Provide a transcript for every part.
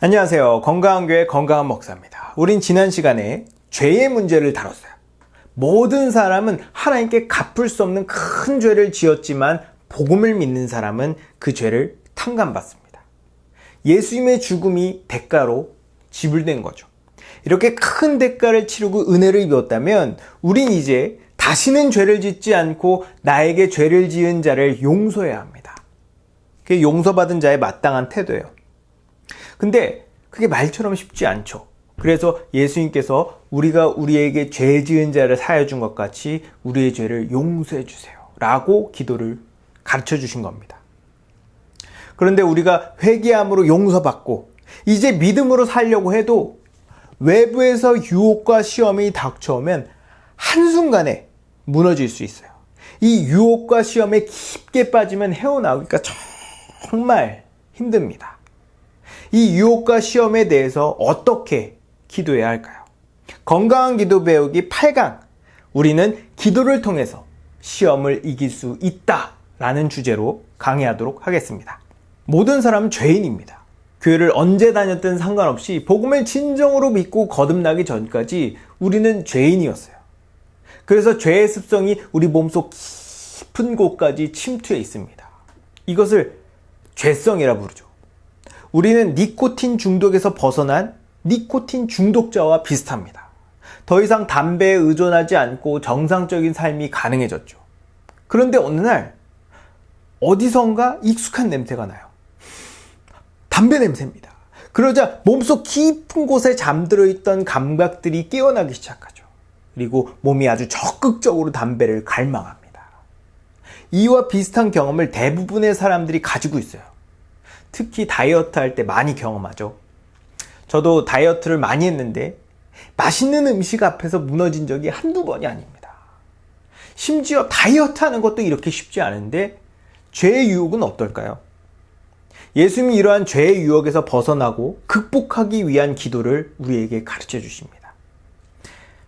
안녕하세요. 건강한 교회 건강한 목사입니다. 우린 지난 시간에 죄의 문제를 다뤘어요. 모든 사람은 하나님께 갚을 수 없는 큰 죄를 지었지만 복음을 믿는 사람은 그 죄를 탕감받습니다. 예수님의 죽음이 대가로 지불된 거죠. 이렇게 큰 대가를 치르고 은혜를 입었다면 우린 이제 다시는 죄를 짓지 않고 나에게 죄를 지은 자를 용서해야 합니다. 그게 용서받은 자의 마땅한 태도예요. 근데 그게 말처럼 쉽지 않죠. 그래서 예수님께서 우리가 우리에게 죄 지은 자를 사여 준것 같이 우리의 죄를 용서해 주세요. 라고 기도를 가르쳐 주신 겁니다. 그런데 우리가 회개함으로 용서받고 이제 믿음으로 살려고 해도 외부에서 유혹과 시험이 닥쳐오면 한순간에 무너질 수 있어요. 이 유혹과 시험에 깊게 빠지면 헤어나오기가 정말 힘듭니다. 이 유혹과 시험에 대해서 어떻게 기도해야 할까요? 건강한 기도 배우기 8강. 우리는 기도를 통해서 시험을 이길 수 있다. 라는 주제로 강의하도록 하겠습니다. 모든 사람은 죄인입니다. 교회를 언제 다녔든 상관없이 복음을 진정으로 믿고 거듭나기 전까지 우리는 죄인이었어요. 그래서 죄의 습성이 우리 몸속 깊은 곳까지 침투해 있습니다. 이것을 죄성이라 부르죠. 우리는 니코틴 중독에서 벗어난 니코틴 중독자와 비슷합니다. 더 이상 담배에 의존하지 않고 정상적인 삶이 가능해졌죠. 그런데 어느 날 어디선가 익숙한 냄새가 나요. 담배 냄새입니다. 그러자 몸속 깊은 곳에 잠들어 있던 감각들이 깨어나기 시작하죠. 그리고 몸이 아주 적극적으로 담배를 갈망합니다. 이와 비슷한 경험을 대부분의 사람들이 가지고 있어요. 특히 다이어트 할 때 많이 경험하죠. 저도 다이어트를 많이 했는데 맛있는 음식 앞에서 무너진 적이 한두 번이 아닙니다. 심지어 다이어트 하는 것도 이렇게 쉽지 않은데 죄의 유혹은 어떨까요? 예수님이 이러한 죄의 유혹에서 벗어나고 극복하기 위한 기도를 우리에게 가르쳐 주십니다.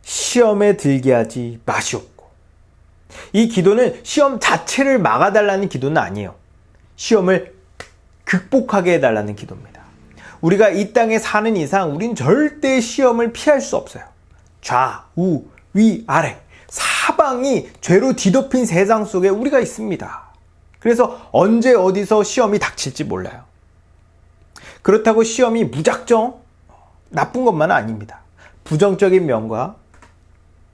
시험에 들게 하지 마시옵고. 이 기도는 시험 자체를 막아달라는 기도는 아니에요. 시험을 극복하게 해달라는 기도입니다. 우리가 이 땅에 사는 이상 우린 절대 시험을 피할 수 없어요. 좌, 우, 위, 아래. 사방이 죄로 뒤덮인 세상 속에 우리가 있습니다. 그래서 언제 어디서 시험이 닥칠지 몰라요. 그렇다고 시험이 무작정 나쁜 것만은 아닙니다. 부정적인 면과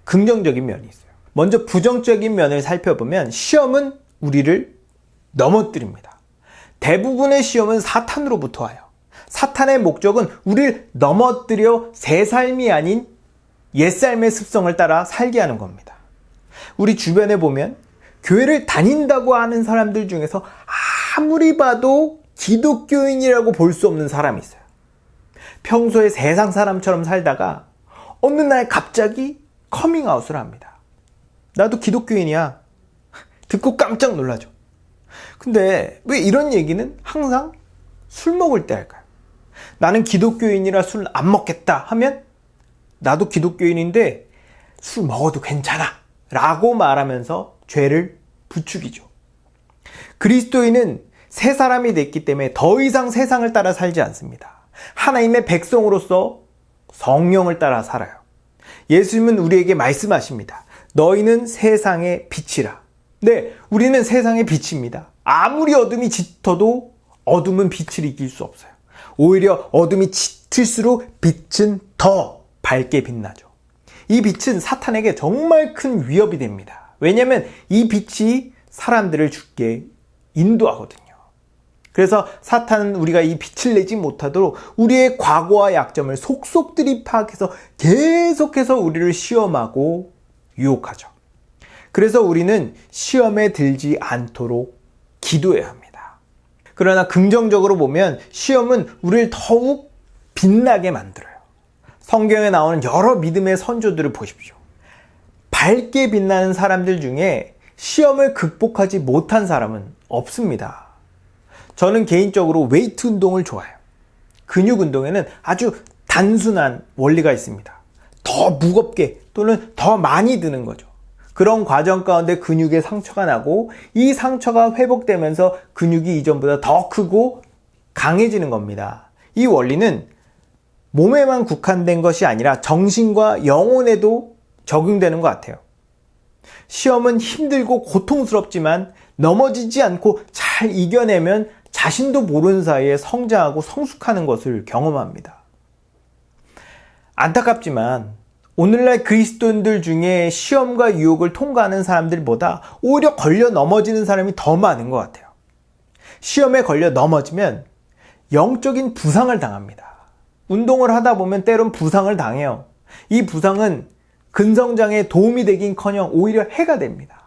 긍정적인 면이 있어요. 먼저 부정적인 면을 살펴보면 시험은 우리를 넘어뜨립니다. 대부분의 시험은 사탄으로부터 와요. 사탄의 목적은 우리를 넘어뜨려 새 삶이 아닌 옛 삶의 습성을 따라 살게 하는 겁니다. 우리 주변에 보면 교회를 다닌다고 하는 사람들 중에서 아무리 봐도 기독교인이라고 볼 수 없는 사람이 있어요. 평소에 세상 사람처럼 살다가 어느 날 갑자기 커밍아웃을 합니다. 나도 기독교인이야. 듣고 깜짝 놀라죠. 근데 왜 이런 얘기는 항상 술 먹을 때 할까요? 나는 기독교인이라 술 안 먹겠다 하면 나도 기독교인인데 술 먹어도 괜찮아 라고 말하면서 죄를 부추기죠. 그리스도인은 새 사람이 됐기 때문에 더 이상 세상을 따라 살지 않습니다. 하나님의 백성으로서 성령을 따라 살아요. 예수님은 우리에게 말씀하십니다. 너희는 세상의 빛이라. 네, 우리는 세상의 빛입니다. 아무리 어둠이 짙어도 어둠은 빛을 이길 수 없어요. 오히려 어둠이 짙을수록 빛은 더 밝게 빛나죠. 이 빛은 사탄에게 정말 큰 위협이 됩니다. 왜냐하면 이 빛이 사람들을 죽게 인도하거든요. 그래서 사탄은 우리가 이 빛을 내지 못하도록 우리의 과거와 약점을 속속들이 파악해서 계속해서 우리를 시험하고 유혹하죠. 그래서 우리는 시험에 들지 않도록 기도해야 합니다. 그러나 긍정적으로 보면 시험은 우리를 더욱 빛나게 만들어요. 성경에 나오는 여러 믿음의 선조들을 보십시오. 밝게 빛나는 사람들 중에 시험을 극복하지 못한 사람은 없습니다. 저는 개인적으로 웨이트 운동을 좋아해요. 근육 운동에는 아주 단순한 원리가 있습니다. 더 무겁게 또는 더 많이 드는 거죠. 그런 과정 가운데 근육에 상처가 나고 이 상처가 회복되면서 근육이 이전보다 더 크고 강해지는 겁니다. 이 원리는 몸에만 국한된 것이 아니라 정신과 영혼에도 적용되는 것 같아요. 시험은 힘들고 고통스럽지만 넘어지지 않고 잘 이겨내면 자신도 모르는 사이에 성장하고 성숙하는 것을 경험합니다. 안타깝지만 오늘날 그리스도인들 중에 시험과 유혹을 통과하는 사람들보다 오히려 걸려 넘어지는 사람이 더 많은 것 같아요. 시험에 걸려 넘어지면 영적인 부상을 당합니다. 운동을 하다 보면 때론 부상을 당해요. 이 부상은 근성장에 도움이 되긴 커녕 오히려 해가 됩니다.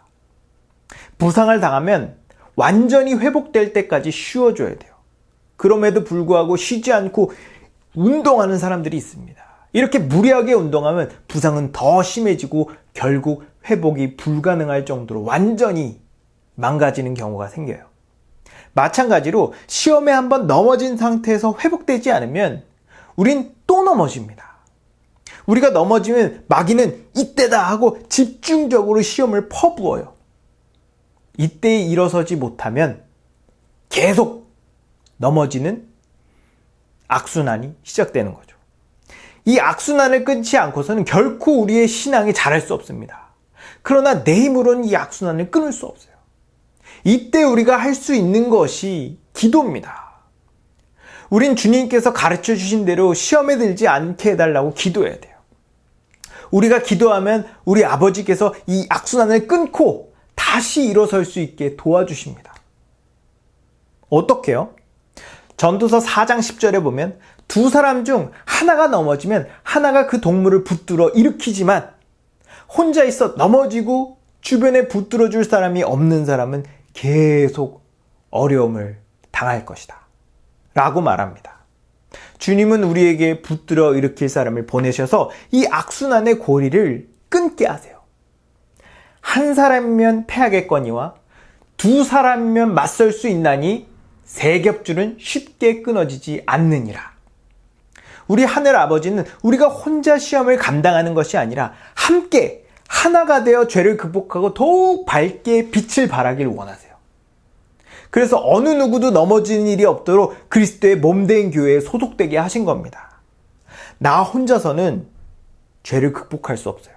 부상을 당하면 완전히 회복될 때까지 쉬어줘야 돼요. 그럼에도 불구하고 쉬지 않고 운동하는 사람들이 있습니다. 이렇게 무리하게 운동하면 부상은 더 심해지고 결국 회복이 불가능할 정도로 완전히 망가지는 경우가 생겨요. 마찬가지로 시험에 한번 넘어진 상태에서 회복되지 않으면 우린 또 넘어집니다. 우리가 넘어지면 마귀는 이때다 하고 집중적으로 시험을 퍼부어요. 이때 일어서지 못하면 계속 넘어지는 악순환이 시작되는 거죠. 이 악순환을 끊지 않고서는 결코 우리의 신앙이 자랄 수 없습니다. 그러나 내 힘으로는 이 악순환을 끊을 수 없어요. 이때 우리가 할 수 있는 것이 기도입니다. 우린 주님께서 가르쳐 주신 대로 시험에 들지 않게 해달라고 기도해야 돼요. 우리가 기도하면 우리 아버지께서 이 악순환을 끊고 다시 일어설 수 있게 도와주십니다. 어떻게요? 전도서 4장 10절에 보면 두 사람 중 하나가 넘어지면 하나가 그 동물을 붙들어 일으키지만 혼자 있어 넘어지고 주변에 붙들어 줄 사람이 없는 사람은 계속 어려움을 당할 것이다. 라고 말합니다. 주님은 우리에게 붙들어 일으킬 사람을 보내셔서 이 악순환의 고리를 끊게 하세요. 한 사람이면 패하겠거니와 두 사람이면 맞설 수 있나니 세 겹줄은 쉽게 끊어지지 않느니라. 우리 하늘 아버지는 우리가 혼자 시험을 감당하는 것이 아니라 함께 하나가 되어 죄를 극복하고 더욱 밝게 빛을 발하길 원하세요. 그래서 어느 누구도 넘어지는 일이 없도록 그리스도의 몸된 교회에 소속되게 하신 겁니다. 나 혼자서는 죄를 극복할 수 없어요.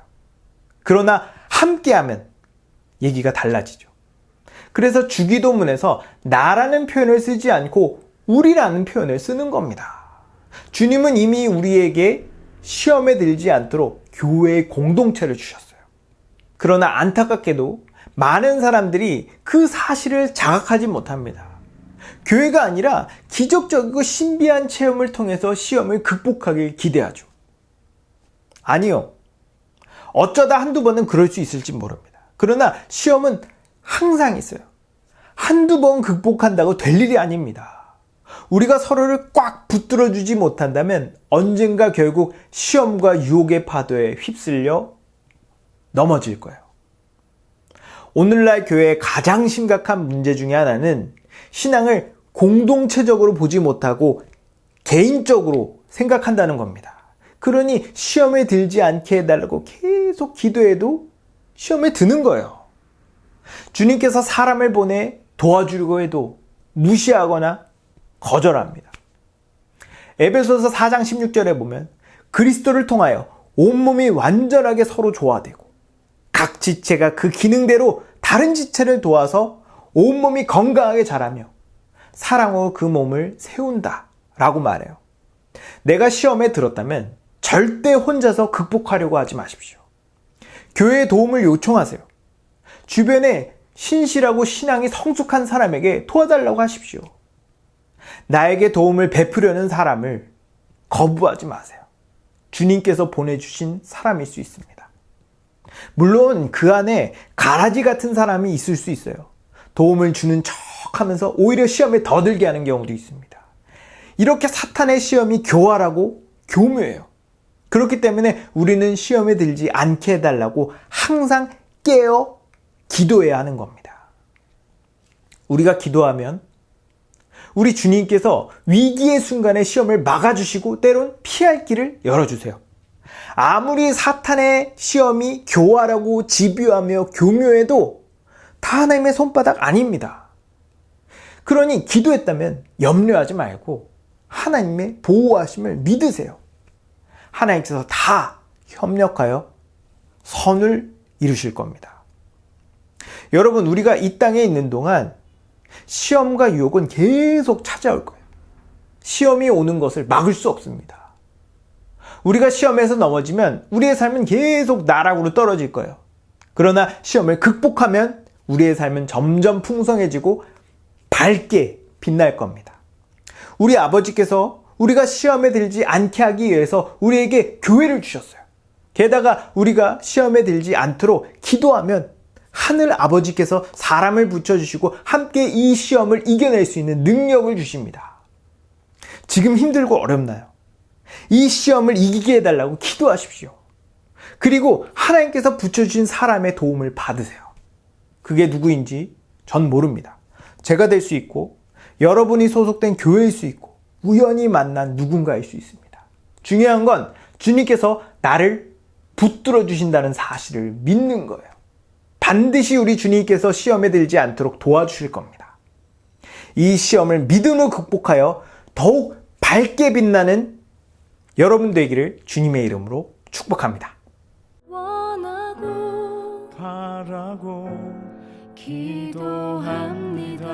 그러나 함께하면 얘기가 달라지죠. 그래서 주기도문에서 나라는 표현을 쓰지 않고 우리라는 표현을 쓰는 겁니다. 주님은 이미 우리에게 시험에 들지 않도록 교회의 공동체를 주셨어요. 그러나 안타깝게도 많은 사람들이 그 사실을 자각하지 못합니다. 교회가 아니라 기적적이고 신비한 체험을 통해서 시험을 극복하길 기대하죠. 아니요. 어쩌다 한두 번은 그럴 수 있을지 모릅니다. 그러나 시험은 항상 있어요. 한두 번 극복한다고 될 일이 아닙니다. 우리가 서로를 꽉 붙들어 주지 못한다면 언젠가 결국 시험과 유혹의 파도에 휩쓸려 넘어질 거예요. 오늘날 교회의 가장 심각한 문제 중의 하나는 신앙을 공동체적으로 보지 못하고 개인적으로 생각한다는 겁니다. 그러니 시험에 들지 않게 해달라고 계속 기도해도 시험에 드는 거예요. 주님께서 사람을 보내 도와주려고 해도 무시하거나 거절합니다. 에베소서 4장 16절에 보면 그리스도를 통하여 온몸이 완전하게 서로 조화되고 각 지체가 그 기능대로 다른 지체를 도와서 온몸이 건강하게 자라며 사랑으로 그 몸을 세운다 라고 말해요. 내가 시험에 들었다면 절대 혼자서 극복하려고 하지 마십시오. 교회의 도움을 요청하세요. 주변에 신실하고 신앙이 성숙한 사람에게 도와달라고 하십시오. 나에게 도움을 베푸려는 사람을 거부하지 마세요. 주님께서 보내주신 사람일 수 있습니다. 물론 그 안에 가라지 같은 사람이 있을 수 있어요. 도움을 주는 척 하면서 오히려 시험에 더 들게 하는 경우도 있습니다. 이렇게 사탄의 시험이 교활하고 교묘해요. 그렇기 때문에 우리는 시험에 들지 않게 해달라고 항상 깨어 기도해야 하는 겁니다. 우리가 기도하면 우리 주님께서 위기의 순간에 시험을 막아주시고 때론 피할 길을 열어주세요. 아무리 사탄의 시험이 교활하고 집요하며 교묘해도 다 하나님의 손바닥 아닙니다. 그러니 기도했다면 염려하지 말고 하나님의 보호하심을 믿으세요. 하나님께서 다 협력하여 선을 이루실 겁니다. 여러분, 우리가 이 땅에 있는 동안 시험과 유혹은 계속 찾아올 거예요. 시험이 오는 것을 막을 수 없습니다. 우리가 시험에서 넘어지면 우리의 삶은 계속 나락으로 떨어질 거예요. 그러나 시험을 극복하면 우리의 삶은 점점 풍성해지고 밝게 빛날 겁니다. 우리 아버지께서 우리가 시험에 들지 않게 하기 위해서 우리에게 교회를 주셨어요. 게다가 우리가 시험에 들지 않도록 기도하면 하늘 아버지께서 사람을 붙여주시고 함께 이 시험을 이겨낼 수 있는 능력을 주십니다. 지금 힘들고 어렵나요? 이 시험을 이기게 해달라고 기도하십시오. 그리고 하나님께서 붙여주신 사람의 도움을 받으세요. 그게 누구인지 전 모릅니다. 제가 될 수 있고, 여러분이 소속된 교회일 수 있고, 우연히 만난 누군가일 수 있습니다. 중요한 건 주님께서 나를 붙들어 주신다는 사실을 믿는 거예요. 반드시 우리 주님께서 시험에 들지 않도록 도와주실 겁니다. 이 시험을 믿음으로 극복하여 더욱 밝게 빛나는 여러분 되기를 주님의 이름으로 축복합니다. 원하고 바라고 기도합니다.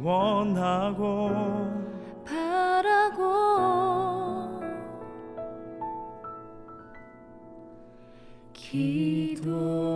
원하고 기도합니다.